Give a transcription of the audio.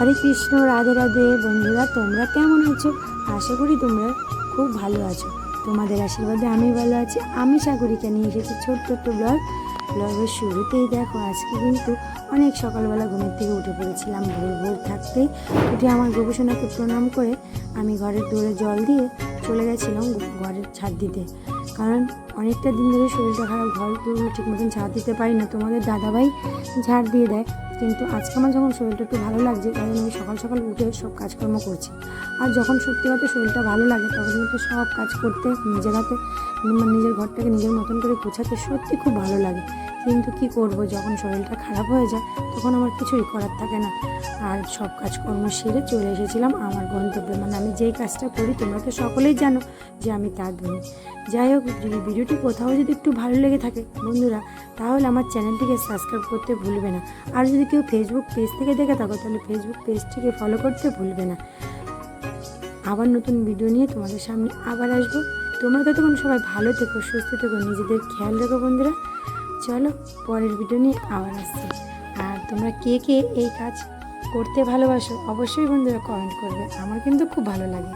হরে কৃষ্ণ, রাধে রাধে। বন্ধুরা, তোমরা কেমন আছো? আশা করি তোমরা খুব ভালো আছো। তোমাদের আশীর্বাদে আমি ভালো আছি। আমি সাগরিকা নিয়ে এসেছি ছোট্ট একটা ব্লগ। ব্লগের শুরুতেই দেখো, আজকে কিন্তু অনেক সকালবেলা ঘুমের থেকে উঠে পড়েছিলাম ভোর ভোর থাকতেই উঠে আমার গবেষণাকে প্রণাম করে আমি ঘরের দৌড়ে জল দিয়ে চলে গেছিলাম ঘরের ছাদ দিতে। কারণ অনেকটা দিন ধরে শরীরটা খারাপ, ঘর ঠিক মতন ঝাড় দিতে পারি না। তোমাদের দাদাভাই ঝাড় দিয়ে দেয়। কিন্তু আজকে আমার যখন শরীরটা একটু ভালো লাগছে, কারণ আমি সকাল সকাল উঠে সব কাজকর্ম করছি। আর যখন সত্যি কথা শরীরটা ভালো লাগে, তখন কিন্তু সব কাজ করতে, নিজের হাতে নিজের ঘরটাকে নিজের মতন করে গোছাতে সত্যি খুব ভালো লাগে। কিন্তু কি করব, যখন শরীরটা খারাপ হয়ে যায়, তখন আমার কিছুই করার থাকে না। আর সব কাজকর্ম সেরে চলে এসেছিলাম আমার গন্তব্যে। মানে আমি যেই কাজটা করি, তোমরা তো সকলেই জানো যে আমি তার বুনি যাই হোক, যদি ভিডিওটি কোথাও যদি একটু ভালো লেগে থাকে, বন্ধুরা, তাহলে আমার চ্যানেলটিকে সাবস্ক্রাইব করতে ভুলবে না। আর যদি কেউ ফেসবুক পেজ থেকে দেখে থাকো, তাহলে ফেসবুক পেজটিকে ফলো করতে ভুলবে না। আবার নতুন ভিডিও নিয়ে তোমাদের সামনে আবার আসব। তোমরা ততক্ষণ সবাই ভালো থেকো, সুস্থ থেকো, নিজেদের খেয়াল রেখো বন্ধুরা। চলো, পরের ভিডিও নিয়ে আবার আসছি। আর তোমরা কে কে এই কাজ করতে ভালোবাসো, অবশ্যই বন্ধুরা কমেন্ট করবে। আমার কিন্তু খুব ভালো লাগে।